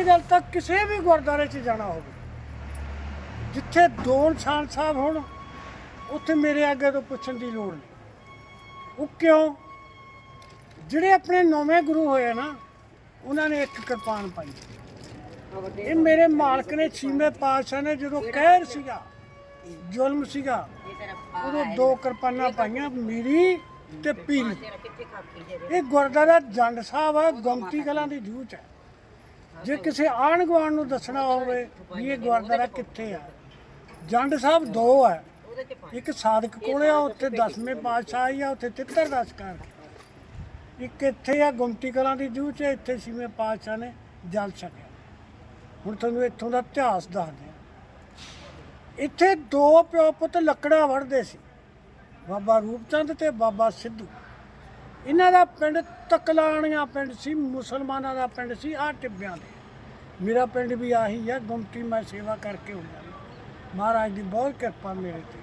ਪਹਿਲੀ ਗੱਲ ਤਾਂ ਕਿਸੇ ਵੀ ਗੁਰਦੁਆਰੇ 'ਚ ਜਾਣਾ ਹੋਵੇ। ਜਿੱਥੇ ਦੋ ਨਿਸ਼ਾਨ ਸਾਹਿਬ ਹੋਣ, ਉੱਥੇ ਮੇਰੇ ਅੱਗੇ ਤੋਂ ਪੁੱਛਣ ਦੀ ਲੋੜ ਨਹੀਂ। ਉਹ ਕਿਉਂ? ਜਿਹੜੇ ਆਪਣੇ ਨੌਵੇਂ ਗੁਰੂ ਹੋਏ ਨਾ, ਉਹਨਾਂ ਨੇ ਇੱਕ ਕਿਰਪਾਨ ਪਾਈ। ਇਹ ਮੇਰੇ ਮਾਲਕ ਨੇ ਛੀਵੇਂ ਪਾਤਸ਼ਾਹ ਨੇ ਜਦੋਂ ਕਹਿਰ ਸੀਗਾ, ਜ਼ੁਲਮ ਸੀਗਾ, ਉਦੋਂ ਦੋ ਕਿਰਪਾਨਾਂ ਪਾਈਆਂ, ਮੇਰੀ ਤੇ ਪੀਰੀ। ਇਹ ਗੁਰਦੁਆਰਾ ਜੰਡ ਸਾਹਿਬ ਹੈ ਗੋਮਤੀ ਕਲਾਂ ਦੀ ਜੂਚ ਹੈ। ਜੇ ਕਿਸੇ ਆਣ ਗੁਆਂਢ ਨੂੰ ਦੱਸਣਾ ਹੋਵੇ ਵੀ ਇਹ ਗੁਰਦੁਆਰਾ ਕਿੱਥੇ ਆ, ਜੰਡ ਸਾਹਿਬ ਦੋ ਹੈ ਇੱਕ ਸਾਧਕ ਕੋਲੇ ਆ, ਉੱਥੇ ਦਸਵੇਂ ਪਾਤਸ਼ਾਹ ਆਈ ਆ, ਉੱਥੇ ਤਿੱਤਰ ਦਾ ਸ਼ਿਕਾਰ ਇੱਕ ਇੱਥੇ ਆ ਗੁੰਮਟੀ ਕਲਾਂ ਦੀ ਜੂਚ 'ਚ, ਇੱਥੇ ਛੇਵੇਂ ਪਾਤਸ਼ਾਹ ਨੇ ਜਲ ਛਕਿਆ। ਹੁਣ ਤੁਹਾਨੂੰ ਇੱਥੋਂ ਦਾ ਇਤਿਹਾਸ ਦੱਸਦੇ ਆ ਇੱਥੇ ਦੋ ਪਿਓ ਪੁੱਤ ਲੱਕੜਾਂ ਵੜਦੇ ਸੀ। ਬਾਬਾ ਰੂਪਚੰਦ ਤੇ ਬਾਬਾ ਸਿੱਧੂ। ਇਹਨਾਂ ਦਾ ਪਿੰਡ ਤਕਲਾਣੀਆਂ ਪਿੰਡ ਸੀ, ਮੁਸਲਮਾਨਾਂ ਦਾ ਪਿੰਡ ਸੀ ਆ ਟਿੱਬਿਆਂ ਦੇ। ਮੇਰਾ ਪਿੰਡ ਵੀ ਆਹੀ ਹੈ, ਗੁਮਤੀ ਮੈਂ ਸੇਵਾ ਕਰਕੇ ਹੁੰਦਾ ਮਹਾਰਾਜ ਦੀ ਬਹੁਤ ਕਿਰਪਾ ਮੇਰੇ ਤੇ।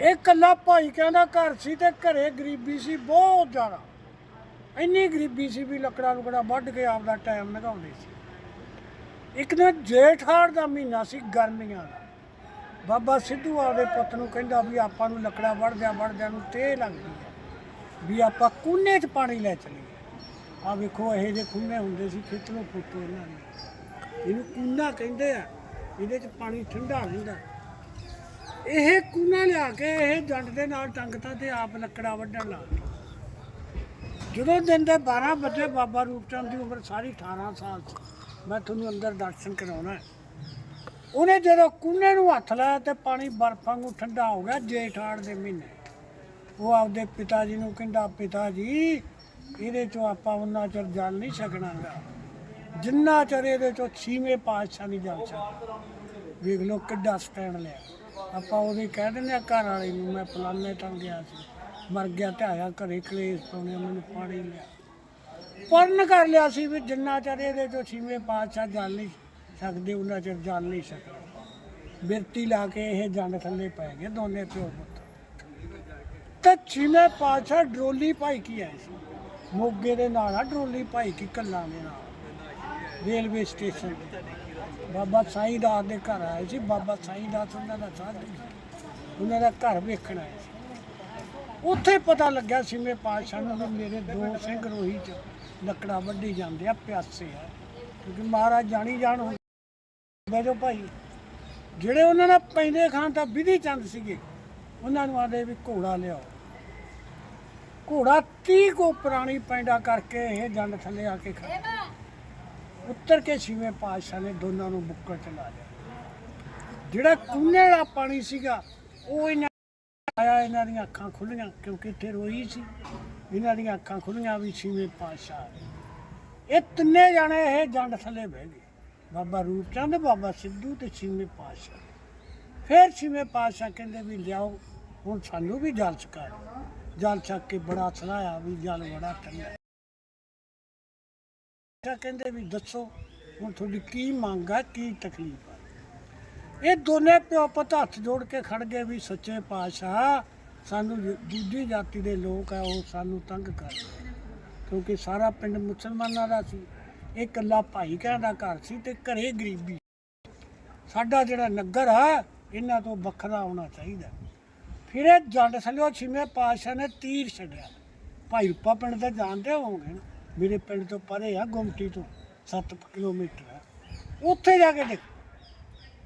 ਇਹ ਕੱਲਾ ਭਾਈ ਕਹਿੰਦਾ ਘਰ ਸੀ ਤੇ ਘਰੇ ਗਰੀਬੀ ਸੀ ਬਹੁਤ ਜ਼ਿਆਦਾ। ਇੰਨੀ ਗਰੀਬੀ ਸੀ ਵੀ ਲੱਕੜਾਂ ਲੁਕੜਾ ਵੱਢ ਕੇ ਆਪਦਾ ਟਾਈਮ ਲਗਾਉਂਦੇ ਸੀ। ਇੱਕ ਦਿਨ ਜੇਠ ਹਾੜ ਦਾ ਮਹੀਨਾ ਸੀ ਗਰਮੀਆਂ ਦਾ। ਬਾਬਾ ਸਿੱਧੂ ਆਪਦੇ ਪੁੱਤ ਨੂੰ ਕਹਿੰਦਾ ਵੀ ਆਪਾਂ ਨੂੰ ਲੱਕੜਾਂ ਵੜਦਿਆਂ ਵੜਦਿਆਂ ਨੂੰ ਤੇ ਲੱਗਦੀ ਹੈ। ਵੀ ਆਪਾਂ ਕੂਨੇ 'ਚ ਪਾਣੀ ਲੈ ਚਲੀਏ। ਆ ਵੇਖੋ, ਇਹ ਜੇ ਕੂਨੇ ਹੁੰਦੇ ਸੀ, ਖੇਤੋਂ ਫੋਟੋ ਇਹਨਾਂ ਨੇ। ਇਹਨੂੰ ਕੂਨਾ ਕਹਿੰਦੇ ਆ। ਇਹਦੇ 'ਚ ਪਾਣੀ ਠੰਡਾ ਰਹਿੰਦਾ ਇਹ ਕੂਨਾ ਲਿਆ ਕੇ ਇਹ ਜੰਡ ਦੇ ਨਾਲ ਟੰਗਤਾ ਤੇ ਆਪ ਲੱਕੜਾ ਵੱਢਣ ਲੱਗ ਗਿਆ। ਜਦੋਂ ਦਿਨ ਦੇ 12 ਵਜੇ ਬਾਬਾ ਰੂਪਚੰਦ ਦੀ ਉਮਰ ਸਾਰੀ 18 ਸਾਲ ਸੀ। ਮੈਂ ਤੁਹਾਨੂੰ ਅੰਦਰ ਦਰਸ਼ਨ ਕਰਾਉਣਾ ਉਹਨੇ ਜਦੋਂ ਕੂਨੇ ਨੂੰ ਹੱਥ ਲਾਇਆ ਤੇ ਪਾਣੀ ਬਰਫਾਂ ਨੂੰ ਠੰਡਾ ਹੋ ਗਿਆ ਜੇਠ ਜੇਠਾੜ ਦੇ ਮਹੀਨੇ। ਉਹ ਆਪਦੇ ਪਿਤਾ ਜੀ ਨੂੰ ਕਹਿੰਦਾ, ਪਿਤਾ ਜੀ, ਇਹਦੇ ਚੋਂ ਆਪਾਂ ਉਹਨਾਂ ਚਿਰ ਜਲ ਨਹੀਂ ਸਕਣਾਗਾ। ਜਿੰਨਾ ਚਿਰ ਇਹਦੇ ਚੋਂ ਛੀਵੇਂ ਪਾਤਸ਼ਾਹ ਨਹੀਂ ਜਲ ਸਕਦਾ। ਵੇਖ ਲਓ ਕਿੱਡਾ ਸਟੈਂਡ ਲਿਆ। ਆਪਾਂ ਉਹਦੇ ਕਹਿ ਦਿੰਦੇ ਆ, ਘਰ ਵਾਲੇ ਨੂੰ, ਮੈਂ ਫਲਾਣੇ ਤਾਂ ਗਿਆ ਸੀ। ਮਰ ਗਿਆ ਤੇ ਆਇਆ ਘਰੇ, ਕਲੇਸ਼ ਪਾਉਣੇ, ਮੈਨੂੰ ਪਾਣੀ ਲਿਆ। ਪਰਨ ਕਰ ਲਿਆ ਸੀ ਵੀ ਜਿੰਨਾ ਚਿਰ ਇਹਦੇ ਚੋਂ ਛੀਵੇਂ ਪਾਤਸ਼ਾਹ ਜਲ ਨਹੀਂ ਸਕਦੇ ਉਹਨਾਂ ਚਿਰ ਜਲ ਨਹੀਂ ਸਕਦਾ। ਬਿਰਤੀ ਲਾ ਕੇ ਇਹ ਜੰਡ ਥੱਲੇ ਪੈ ਗਏ ਦੋਨੇ ਪਿਓ ਪੁੱਤ। ਤੇ ਛੀਵੇਂ ਪਾਤਸ਼ਾਹ ਡਰੋਲੀ ਭਾਈ ਕੀ ਆਏ ਸੀ? ਮੋਗੇ ਦੇ ਨਾਲ ਆ ਡਰੋਲੀ ਭਾਈ ਕੀ ਕੱਲਾ ਦੇ ਨਾਲ? ਰੇਲਵੇ ਸਟੇਸ਼ਨ ਤੇ। ਬਾਬਾ ਸਾਈਂ ਦਾਸ ਦੇ ਘਰ ਆਏ ਸੀ। ਬਾਬਾ ਸਾਈਂ ਦਾਸ ਉਹਨਾਂ ਦਾ ਸਾਧੂ ਉਹਨਾਂ ਦਾ ਘਰ ਵੇਖਣ ਆਏ ਸੀ। ਉੱਥੇ ਪਤਾ ਲੱਗਿਆ ਸੀਮੇ ਪਾਤਸ਼ਾਹ ਨੂੰ ਵੀ ਮੇਰੇ ਦੋ ਸਿੰਘ ਰੋਹੀ ਚ ਲੱਕੜਾ ਵੱਢੀ ਜਾਂਦੇ ਆ, ਪਿਆਸੇ ਆ। ਕਿਉਂਕਿ ਮਹਾਰਾਜ ਜਾਣੀ ਜਾਣ ਹੁੰਦੇ ਬੈਜੋ ਭਾਈ। ਜਿਹੜੇ ਉਹਨਾਂ ਨਾਲ ਪੈਂਦੇ ਖਾਨ ਤਾਂ ਵਿਧੀ ਚੰਦ ਸੀਗੇ। ਉਹਨਾਂ ਨੂੰ ਆਦੇ ਵੀ ਘੋੜਾ ਲਿਆਓ। ਘੋੜਾ 30 ਕੋ ਪੁਰਾਣੀ ਪੈਂਡਾ ਕਰਕੇ ਇਹ ਜੰਡ ਥੱਲੇ ਆ ਕੇ ਖੜਾ ਉੱਤਰ ਕੇ ਛੇਵੇਂ ਪਾਤਸ਼ਾਹ ਨੇ ਦੋਨਾਂ ਨੂੰ ਬੁੱਕਰ ਚਲਾ ਲਿਆ। ਜਿਹੜਾ ਕੂਨੇ ਵਾਲਾ ਪਾਣੀ ਸੀਗਾ ਉਹ ਇਹਨਾਂ ਆਇਆ ਇਹਨਾਂ ਦੀਆਂ ਅੱਖਾਂ ਖੁੱਲੀਆਂ ਕਿਉਂਕਿ ਇੱਥੇ ਰੋਈ ਸੀ। ਇਹਨਾਂ ਦੀਆਂ ਅੱਖਾਂ ਖੁੱਲੀਆਂ ਵੀ ਛੇਵੇਂ ਪਾਤਸ਼ਾਹ। ਇਹ ਤਿੰਨੇ ਜਾਣੇ ਇਹ ਜੰਡ ਥੱਲੇ ਬਹਿ ਗਏ। ਬਾਬਾ ਰੂਪਚੰਦ ਬਾਬਾ ਸਿੱਧੂ ਤੇ ਛੇਵੇਂ ਪਾਤਸ਼ਾਹ। ਫਿਰ ਛੇਵੇਂ ਪਾਤਸ਼ਾਹ ਕਹਿੰਦੇ ਵੀ ਲਿਆਓ ਹੁਣ ਸਾਨੂੰ ਵੀ ਜਲ ਛਕਾ ਜਲ ਛਕ ਕੇ ਬੜਾ ਸਲਾਇਆ ਵੀ ਜਲ ਬੜਾ ਠੰਡਾ। ਤਾਂ ਕਹਿੰਦੇ ਵੀ ਦੱਸੋ, ਹੁਣ ਤੁਹਾਡੀ ਕੀ ਮੰਗ ਆ ਕੀ ਤਕਲੀਫ ਆ ਇਹ ਦੋਨੇ ਪਿਓ ਪੁੱਤ ਹੱਥ ਜੋੜ ਕੇ ਖੜ ਗਏ ਵੀ ਸੱਚੇ ਪਾਤਸ਼ਾਹ, ਸਾਨੂੰ ਦੂਜੀ ਜਾਤੀ ਦੇ ਲੋਕ ਆ, ਉਹ ਸਾਨੂੰ ਤੰਗ ਕਰ ਕਿਉਂਕਿ ਸਾਰਾ ਪਿੰਡ ਮੁਸਲਮਾਨਾਂ ਦਾ ਸੀ। ਇਹ ਇਕੱਲਾ ਭਾਈ ਕਹਿੰਦਾ ਘਰ ਸੀ ਤੇ ਘਰੇ ਗਰੀਬੀ ਸਾਡਾ ਜਿਹੜਾ ਨਗਰ ਆ, ਇਹਨਾਂ ਤੋਂ ਵੱਖਰਾ ਹੋਣਾ ਚਾਹੀਦਾ। ਫਿਰ ਇਹ ਜੰਡ ਥੱਲੇ ਛਿਮੇ ਪਾਤਸ਼ਾਹ ਨੇ ਤੀਰ ਛੱਡਿਆ। ਭਾਈ ਰੂਪਾ ਪਿੰਡ ਦਾ ਜਾਣਦੇ ਹੋਵੋਗੇ ਨਾ, ਮੇਰੇ ਪਿੰਡ ਤੋਂ ਪਰੇ ਆ, ਗੁਮਟੀ ਤੋਂ 7 ਕਿਲੋਮੀਟਰ ਆ। ਉੱਥੇ ਜਾ ਕੇ ਦੇਖ,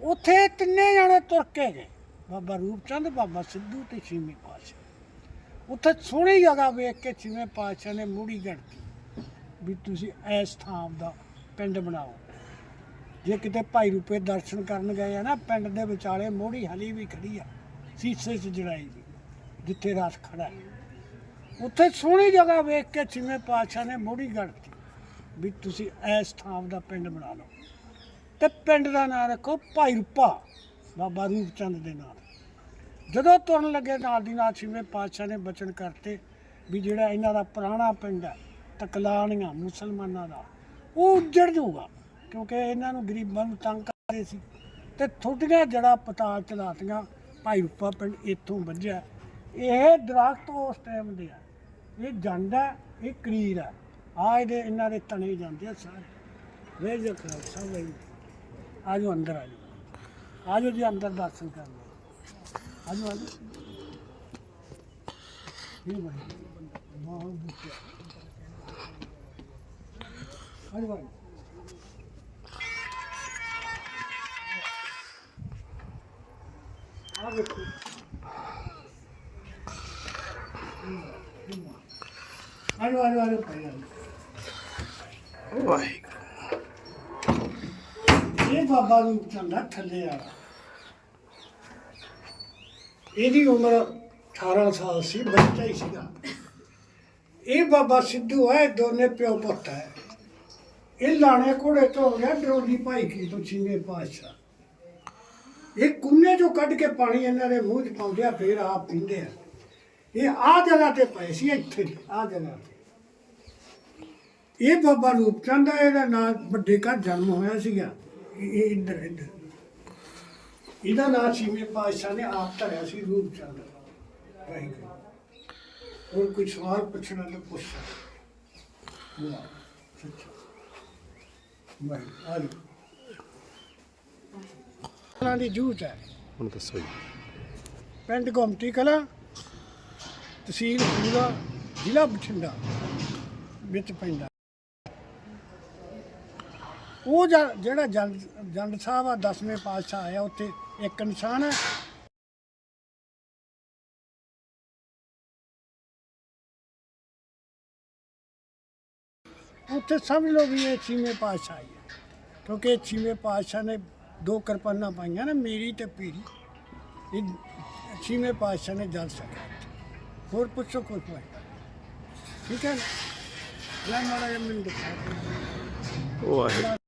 ਉੱਥੇ ਤਿੰਨੇ ਜਾਣੇ ਤੁਰ ਕੇ ਗਏ। ਬਾਬਾ ਰੂਪਚੰਦ, ਬਾਬਾ ਸਿੱਧੂ ਤੇ ਛੇਵੇਂ ਪਾਤਸ਼ਾਹ। ਉੱਥੇ ਸੋਹਣੀ ਜਗ੍ਹਾ ਵੇਖ ਕੇ ਛੇਵੇਂ ਪਾਤਸ਼ਾਹ ਨੇ ਮੂੜੀ ਗੜਤੀ ਵੀ ਤੁਸੀਂ ਇਸ ਥਾਂ ਦਾ ਪਿੰਡ ਬਣਾਓ। ਜੇ ਕਿਤੇ ਭਾਈ ਰੂਪੇ ਦਰਸ਼ਨ ਕਰਨ ਗਏ ਆ ਨਾ, ਪਿੰਡ ਦੇ ਵਿਚਾਲੇ ਮੋੜੀ ਹਲੀ ਵੀ ਖੜੀ ਆ। ਸੀਸੇ 'ਚ ਜੜਾਈ ਵੀ ਜਿੱਥੇ ਰਾਤ ਖੜਾ ਹੈ। ਉੱਥੇ ਸੋਹਣੀ ਜਗ੍ਹਾ ਵੇਖ ਕੇ ਛੇਵੇਂ ਪਾਤਸ਼ਾਹ ਨੇ ਮੋੜੀ ਗੜਤੀ ਵੀ ਤੁਸੀਂ ਇਸ ਥਾਂ ਦਾ ਪਿੰਡ ਬਣਾ ਲਓ। ਤੇ ਪਿੰਡ ਦਾ ਨਾਂ ਰੱਖੋ ਭਾਈ ਰੂਪਾ, ਬਾਬਾ ਰੂਪ ਚੰਦ ਦੇ ਨਾਲ ਜਦੋਂ ਤੁਰਨ ਲੱਗੇ ਨਾਲ ਦੀ ਨਾਲ ਛੇਵੇਂ ਪਾਤਸ਼ਾਹ ਨੇ ਬਚਨ ਕਰਤੇ ਵੀ ਜਿਹੜਾ ਇਹਨਾਂ ਦਾ ਪੁਰਾਣਾ ਪਿੰਡ ਹੈ, ਤਕਲਾਣੀਆਂ ਮੁਸਲਮਾਨਾਂ ਦਾ, ਉਹ ਉੱਜੜ ਜਾਊਗਾ, ਕਿਉਂਕਿ ਇਹਨਾਂ ਨੂੰ ਗਰੀਬਾਂ ਨੂੰ ਤੰਗ ਕਰਦੇ ਸੀ। ਤੇ ਥੋੜੀਆਂ ਜੜਾ ਪਤਾ ਚਲਾਤੀਆਂ ਭਾਈ ਰੂਪਾ ਪਿੰਡ ਇੱਥੋਂ ਵੱਜਿਆ। ਇਹ ਦਰਖਤ ਉਸ ਟਾਈਮ ਦੇ ਆ। ਇਹ ਜਾਂਦਾ ਇਹ ਕਰੀਰ ਆ। ਆ ਇਹਦੇ, ਇਹਨਾਂ ਦੇ ਤਣੇ ਜਾਂਦੇ ਆ ਸਾਰੇ। ਵੇਜ ਦਾ ਖਾਲਸਾ ਵਾਹਿਗੁਰੂ ਆਜੋ ਅੰਦਰ ਆਜੋ ਆਜੋ ਜੀ, ਅੰਦਰ ਦਰਸ਼ਨ ਕਰ ਲਓ ਆਜੋ ਆਜੋ ਇਹ ਭਾਈ ਬਹੁਤ ਦੁੱਖਿਆ ਆਜੋ ਭਾਈ ਆਜੋ ਆਜੋ ਆਜੋ ਭਾਈ ਆਜੋ ਵਾਹਿਗੁਰੂ। ਇਹ ਬਾਬਾ ਨੂੰ ਚੰਦਾ ਥੱਲੇ ਆ ਇਹਦੀ ਉਮਰ 18 ਸਾਲ ਸੀ, ਬੱਚਾ ਹੀ ਸੀਗਾ। ਇਹ ਬਾਬਾ ਸਿੱਧੂ ਹੈ ਦੋਨੇ ਪਿਓ ਪੁੱਤ ਹੈ ਇਹ ਲਾਣੇ ਘੋੜੇ ਤੋਂ ਹੋ ਗਿਆ, ਡਰੋਲੀ ਭਾਈ ਕੀ ਤੋਂ ਛੀਨੇ ਪਾਸ਼ਾ ਇਹ ਕੁੰਨੇ ਚੋਂ ਕੱਢ ਕੇ ਪਾਣੀ ਇਹਨਾਂ ਦੇ ਮੂੰਹ 'ਚ ਪਾਉਂਦੇ ਆ, ਫੇਰ ਆਪ ਪੀਂਦੇ ਆ। ਇਹ ਆ ਜਗ੍ਹਾ ਤੇ ਪਏ ਸੀ ਇੱਥੇ ਆ ਜਗ੍ਹਾ ਤੇ। ਇਹ ਬਾਬਾ ਰੂਪਚੰਦ ਇਹਦਾ ਨਾਮ ਵੱਡੇ ਘਰ ਜਨਮ ਹੋਇਆ ਸੀਗਾ। ਇਹ ਇੱਧਰ ਇੱਧਰ। ਇਹਦਾ ਨਾਮ ਛੇਵੇਂ ਪਾਤਸ਼ਾਹ ਨੇ ਆਪ ਧਰਿਆ ਸੀ ਰੂਪਚੰਦ। ਵਾਹਿਗੁਰੂ। ਹੋਰ ਕੋਈ ਸਵਾਲ ਪੁੱਛਣਾ ਤਾਂ ਪੁੱਛ ਸਕਦਾ ਵਾਹ ਸੱਚਾ। ਵਾਹਿਗੁਰੂ ਆ ਜਾਓ ਕਲਾਂ ਦੀ ਜੂਤ ਹੈ। ਹੁਣ ਦੱਸੋ ਜੀ। ਪਿੰਡ ਗੁਮਟੀ ਕਲਾ। ਤਹਿਸੀਲ ਪੂਰਾ ਜ਼ਿਲ੍ਹਾ ਬਠਿੰਡਾ ਵਿੱਚ ਪੈਂਦਾ। ਉਹ ਜਿਹੜਾ ਜੰਡ ਜੰਡ ਸਾਹਿਬ ਆ, ਦਸਵੇਂ ਪਾਤਸ਼ਾਹ ਆਇਆ, ਉੱਥੇ ਇੱਕ ਇਨਸਾਨ ਹੈ। ਉੱਥੇ ਸਮਝ ਲਓ ਵੀ ਇਹ ਛੇਵੇਂ ਪਾਤਸ਼ਾਹ ਹੀ ਹੈ ਕਿਉਂਕਿ ਇਹ ਛੇਵੇਂ ਪਾਤਸ਼ਾਹ ਨੇ ਦੋ ਕਿਰਪਾਨਾਂ ਪਾਈਆਂ ਨਾ, ਮੇਰੀ ਤੇ ਪੀਰੀ। ਇਹ ਛੇਵੇਂ ਪਾਤਸ਼ਾਹ ਨੇ ਜਲ ਸਕਿਆ। ਹੋਰ ਪੁੱਛੋ ਕੋਈ ਕੋਈ ਠੀਕ ਹੈ ਲੈ ਮਾੜਾ ਜਿਹਾ ਮੈਨੂੰ ਦਿਖਾ। ਦਿਓ। ਵਾਹਿਗੁਰੂ।